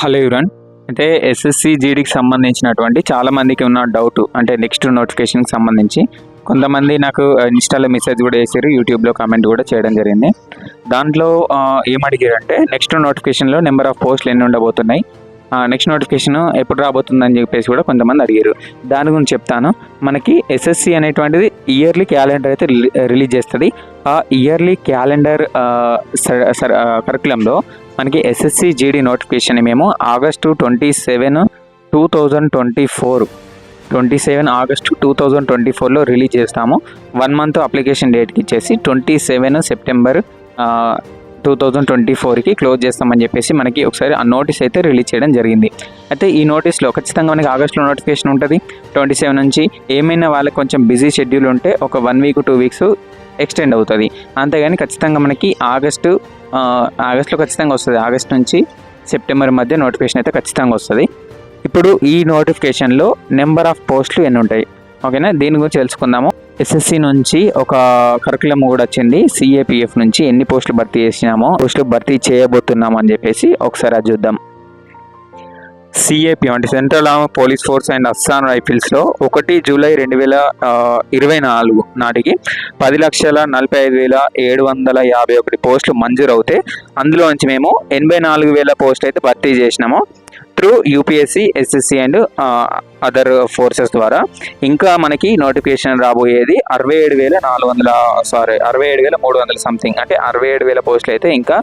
Hello యురన్ అయితే SSC జీడీకి సంబంధించినటువంటి చాలా మందికి ఉన్న డౌట్ అంటే నెక్స్ట్ నోటిఫికేషన్కి సంబంధించి కొంతమంది నాకు ఇన్స్టాలో మెసేజ్ కూడా చేశారు యూట్యూబ్లో కామెంట్ కూడా చేయడం జరిగింది. దాంట్లో ఏమడిగారంటే నెక్స్ట్ నోటిఫికేషన్లో నెంబర్ ఆఫ్ పోస్టులు ఎన్ని ఉండబోతున్నాయి నెక్స్ట్ నోటిఫికేషన్ ఎప్పుడు రాబోతుందని చెప్పేసి కూడా కొంతమంది అడిగారు. దాని గురించి చెప్తాను. మనకి ఎస్ఎస్సి అనేటువంటిది ఇయర్లీ క్యాలెండర్ అయితే రిలీజ్ చేస్తుంది. ఆ ఇయర్లీ క్యాలెండర్ కరికులంలో మనకి ఎస్ఎస్సి జీడీ నోటిఫికేషన్ మేము August twenty seven two thousand twenty four twenty seven August two thousand twenty ఫోర్లో రిలీజ్ చేస్తాము. వన్ మంత్ అప్లికేషన్ డేట్కి ఇచ్చేసి twenty seven September two thousand twenty ఫోర్కి క్లోజ్ చేస్తామని చెప్పేసి మనకి ఒకసారి ఆ నోటీస్ అయితే రిలీజ్ చేయడం జరిగింది. అయితే ఈ నోటీస్లో ఖచ్చితంగా మనకి ఆగస్టులో నోటిఫికేషన్ ఉంటుంది. ట్వంటీ సెవెన్ నుంచి ఏమైనా వాళ్ళకి కొంచెం బిజీ షెడ్యూల్ ఉంటే ఒక one week two weeks extend అవుతుంది. అంతేగాని ఖచ్చితంగా మనకి ఆగస్టు ఆగస్టులో ఖచ్చితంగా వస్తుంది. ఆగస్ట్ నుంచి సెప్టెంబర్ మధ్య నోటిఫికేషన్ అయితే ఖచ్చితంగా వస్తుంది. ఇప్పుడు ఈ నోటిఫికేషన్లో నెంబర్ ఆఫ్ పోస్టులు ఎన్ని ఉంటాయి? ఓకేనా? దీని గురించి తెలుసుకుందాము. ఎస్ఎస్సి నుంచి ఒక కరికులం కూడా వచ్చింది. సిఏపిఎఫ్ నుంచి ఎన్ని పోస్టులు భర్తీ చేసినామో పోస్టులు భర్తీ చేయబోతున్నాము అని చెప్పేసి ఒకసారి అది చూద్దాం. సిఏపి అంటే central arm police force and Assam రైఫిల్స్లో ఒకటి జూలై రెండు వేల ఇరవై నాలుగు నాటికి పది లక్షల నలభై ఐదు వేల ఏడు వందల యాభై ఒకటి పోస్టులు మంజూరు అవుతాయి అందులో నుంచి మేము ఎనభై నాలుగు వేల పోస్టులు అయితే భర్తీ చేసినాము. Through UPSC SSC and other forces ద్వారా ఇంకా మనకి నోటిఫికేషన్ రాబోయేది అరవై ఏడు వేల నాలుగు వందల సారీ అరవై ఏడు వేల మూడు వందల సంథింగ్ అంటే అరవై ఏడు వేల పోస్టులు అయితే ఇంకా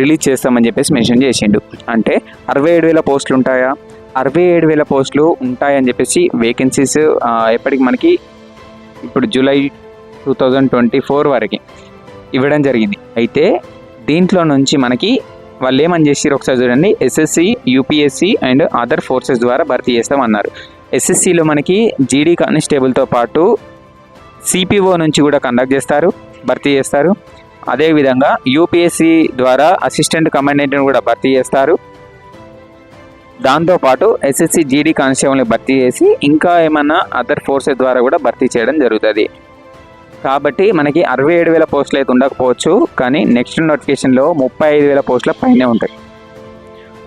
రిలీజ్ చేస్తామని చెప్పేసి మెన్షన్ చేసిండు. అంటే అరవై ఏడు వేల పోస్టులు ఉంటాయా? అరవై ఏడు వేల పోస్టులు ఉంటాయని చెప్పేసి వేకెన్సీస్ ఎప్పటికి మనకి ఇప్పుడు July two thousand twenty four వరకు ఇవ్వడం జరిగింది. అయితే దీంట్లో నుంచి మనకి వాళ్ళు ఏమని చేసిరు ఒకసారి చూడండి. SSC UPSC and other forces ద్వారా భర్తీ చేస్తామన్నారు. ఎస్ఎస్సిలో మనకి జీడీ కానిస్టేబుల్తో పాటు సిపిఓ నుంచి కూడా కండక్ట్ చేస్తారు భర్తీ చేస్తారు. అదేవిధంగా యూపీఎస్సి ద్వారా అసిస్టెంట్ కమాండెంట్ని కూడా భర్తీ చేస్తారు. దాంతోపాటు ఎస్ఎస్సి జీడీ కానిస్టేబుల్ని భర్తీ చేసి ఇంకా ఏమన్నా అదర్ ఫోర్సెస్ ద్వారా కూడా భర్తీ చేయడం జరుగుతుంది. కాబట్టి మనకి అరవై ఏడు వేల పోస్టులు అయితే ఉండకపోవచ్చు కానీ నెక్స్ట్ నోటిఫికేషన్లో ముప్పై ఐదు వేల పోస్టుల పైనే ఉంటాయి.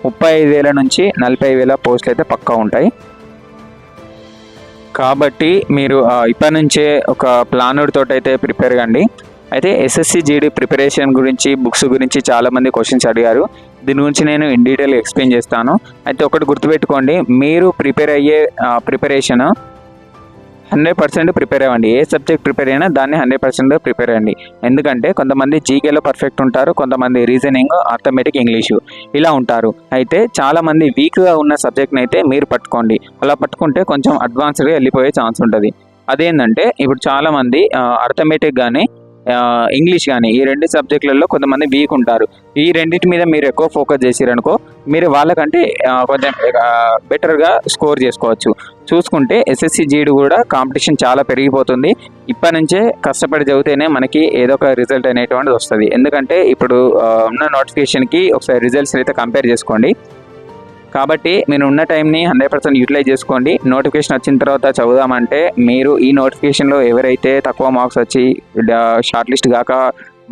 ముప్పై ఐదు వేల నుంచి నలభై వేల పోస్టులు అయితే పక్కా ఉంటాయి. కాబట్టి మీరు ఇప్పటి నుంచే ఒక ప్లానుడితో అయితే ప్రిపేర్ కండి. అయితే ఎస్ఎస్సి జీడీ ప్రిపరేషన్ గురించి బుక్స్ గురించి చాలామంది క్వశ్చన్స్ అడిగారు. దీని గురించి నేను ఇన్ డీటెయిల్ ఎక్స్ప్లెయిన్ చేస్తాను. అయితే ఒకటి గుర్తుపెట్టుకోండి మీరు ప్రిపేర్ అయ్యే ప్రిపరేషన్ హండ్రెడ్ పర్సెంట్ ప్రిపేర్ అవ్వండి. ఏ సబ్జెక్ట్ ప్రిపేర్ అయినా దాన్ని హండ్రెడ్ పర్సెంట్ ప్రిపేర్ అవ్వండి. ఎందుకంటే కొంతమంది జీకేలో పర్ఫెక్ట్ ఉంటారు కొంతమంది రీజనింగ్ ఆర్థమెటిక్ ఇంగ్లీషు ఇలా ఉంటారు. అయితే చాలామంది వీక్గా ఉన్న సబ్జెక్ట్ని అయితే మీరు పట్టుకోండి. అలా పట్టుకుంటే కొంచెం అడ్వాన్స్డ్గా వెళ్ళిపోయే ఛాన్స్ ఉంటుంది. అదేంటంటే ఇప్పుడు చాలామంది అర్థమెటిక్ కానీ ఇంగ్లీష్ కానీ ఈ రెండు సబ్జెక్టులలో కొంతమంది వీక్ ఉంటారు. ఈ రెండింటి మీద మీరు ఎక్కువ ఫోకస్ చేసారనుకో మీరు వాళ్ళకంటే కొంచెం బెటర్గా స్కోర్ చేసుకోవచ్చు. చూసుకుంటే ఎస్ఎస్సి జీడి కూడా కాంపిటీషన్ చాలా పెరిగిపోతుంది. ఇప్పటి నుంచే కష్టపడి చదివితేనే మనకి ఏదో ఒక రిజల్ట్ అనేటువంటిది వస్తుంది. ఎందుకంటే ఇప్పుడు ఉన్న నోటిఫికేషన్కి ఒకసారి రిజల్ట్స్ అయితే కంపేర్ చేసుకోండి. కాబట్టి మీరు ఉన్న టైంని హండ్రెడ్ పర్సెంట్ యూటిలైజ్ చేసుకోండి. నోటిఫికేషన్ వచ్చిన తర్వాత చదువుదామంటే మీరు ఈ నోటిఫికేషన్లో ఎవరైతే తక్కువ మార్క్స్ వచ్చి షార్ట్ లిస్ట్ కాక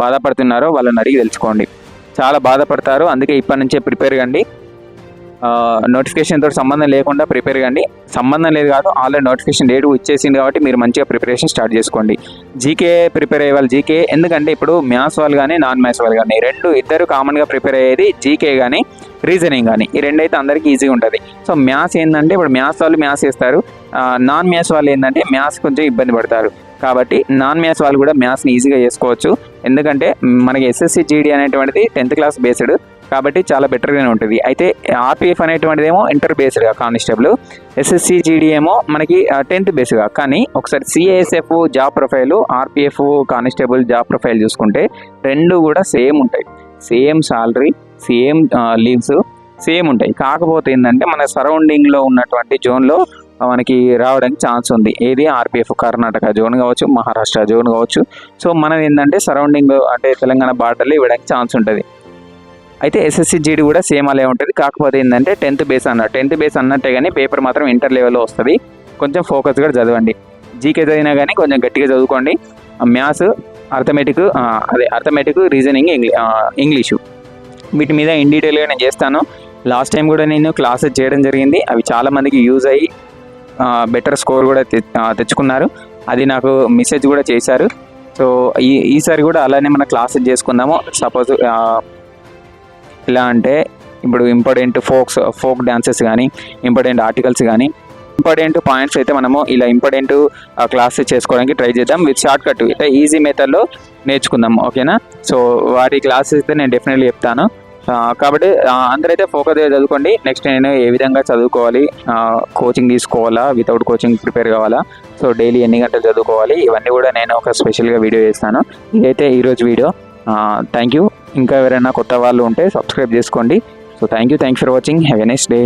బాధపడుతున్నారో వాళ్ళని అడిగి తెలుసుకోండి. చాలా బాధపడతారు. అందుకే ఇప్పటి నుంచే ప్రిపేర్ కండి. నోటిఫికేషన్ తోటి సంబంధం లేకుండా ప్రిపేర్ కండి. సంబంధం లేదు కాదు ఆల్రెడీ నోటిఫికేషన్ డేట్ ఇచ్చేసింది కాబట్టి మీరు మంచిగా ప్రిపరేషన్ స్టార్ట్ చేసుకోండి. జీకే ప్రిపేర్ అయ్యే వాళ్ళు జీకే ఎందుకంటే ఇప్పుడు మ్యాథ్స్ వాళ్ళు కానీ నాన్ మ్యాథ్స్ వాళ్ళు కానీ రెండు ఇద్దరు కామన్గా ప్రిపేర్ అయ్యేది జీకే కానీ రీజనింగ్ కానీ ఈ రెండు అయితే అందరికీ ఈజీగా ఉంటుంది. సో మ్యాథ్స్ ఏంటంటే ఇప్పుడు మ్యాథ్స్ వాళ్ళు మ్యాథ్స్ వేస్తారు నాన్ మ్యాథ్స్ వాళ్ళు ఏంటంటే మ్యాథ్స్ కొంచెం ఇబ్బంది పడతారు. కాబట్టి నాన్ మ్యాథ్స్ వాళ్ళు కూడా మ్యాథ్స్ని ఈజీగా చేసుకోవచ్చు. ఎందుకంటే మనకి ఎస్ఎస్సి జీడీ అనేటువంటిది టెన్త్ క్లాస్ బేస్డ్ కాబట్టి చాలా బెటర్గానే ఉంటుంది. అయితే ఆర్పిఎఫ్ అనేటువంటిది ఏమో ఇంటర్ బేస్డ్గా కానిస్టేబుల్ ఎస్ఎస్సి జీడీ ఏమో మనకి టెన్త్ బేస్డ్గా. కానీ ఒకసారి CASF job profile RPF constable job profile చూసుకుంటే రెండు కూడా సేమ్ ఉంటాయి. Same salary same leaves same ఉంటాయి. కాకపోతే ఏంటంటే మన సరౌండింగ్లో ఉన్నటువంటి జోన్లో మనకి రావడానికి ఛాన్స్ ఉంది. ఏది? ఆర్పిఎఫ్ కర్ణాటక జోన్ కావచ్చు మహారాష్ట్ర జోన్ కావచ్చు. సో మనం ఏంటంటే సరౌండింగ్ అంటే తెలంగాణ బార్డర్లో ఇవ్వడానికి ఛాన్స్ ఉంటుంది. అయితే ఎస్ఎస్సి జీడీ కూడా సేమ్ అలా ఉంటుంది. కాకపోతే ఏంటంటే టెన్త్ బేస్ అన్న టెన్త్ బేస్ అన్నట్టే కానీ పేపర్ మాత్రం ఇంటర్ లెవెల్లో వస్తుంది. కొంచెం ఫోకస్గా చదవండి. జీకే చదివినా కానీ కొంచెం గట్టిగా చదువుకోండి. మ్యాథ్స్ అర్థమెటిక్ అదే అర్థమెటిక్ రీజనింగ్ ఇంగ్లీ ఇంగ్లీషు వీటి మీద ఇన్ డీటెయిల్గా నేను చేస్తాను. లాస్ట్ టైం కూడా నేను క్లాసెస్ చేయడం జరిగింది. అవి చాలామందికి యూజ్ అయ్యి బెటర్ స్కోర్ కూడా తె- తెచ్చుకున్నారు. అది నాకు మెసేజ్ కూడా చేశారు. సో ఈ ఈసారి కూడా అలానే మన క్లాసెస్ చేసుకుందాము. సపోజ్ ఎలా అంటే ఇప్పుడు ఇంపార్టెంట్ ఫోక్స్ ఫోక్ డ్యాన్సెస్ కానీ ఇంపార్టెంట్ ఆర్టికల్స్ కానీ ఇంపార్టెంట్ పాయింట్స్ అయితే మనము ఇలా ఇంపార్టెంట్ క్లాస్ చేసుకోవడానికి ట్రై చేద్దాం విత్ షార్ట్ కట్. అయితే ఈజీ మెథడ్లో నేర్చుకుందాం ఓకేనా? సో వాటి క్లాసెస్ అయితే నేను డెఫినెట్లీ చెప్తాను. కాబట్టి అందరైతే ఫోకస్ చదువుకోండి. నెక్స్ట్ నేను ఏ విధంగా చదువుకోవాలి? కోచింగ్ తీసుకోవాలా? వితౌట్ కోచింగ్ ప్రిపేర్ కావాలా? సో డైలీ ఎన్ని గంటలు చదువుకోవాలి? ఇవన్నీ కూడా నేను ఒక స్పెషల్గా వీడియో చేస్తాను. ఇదైతే ఈరోజు వీడియో. Thank you. ఇంకా ఎవరైనా కొత్త వాళ్ళు ఉంటే సబ్స్క్రైబ్ చేసుకోండి. So thank you thank for watching have a next day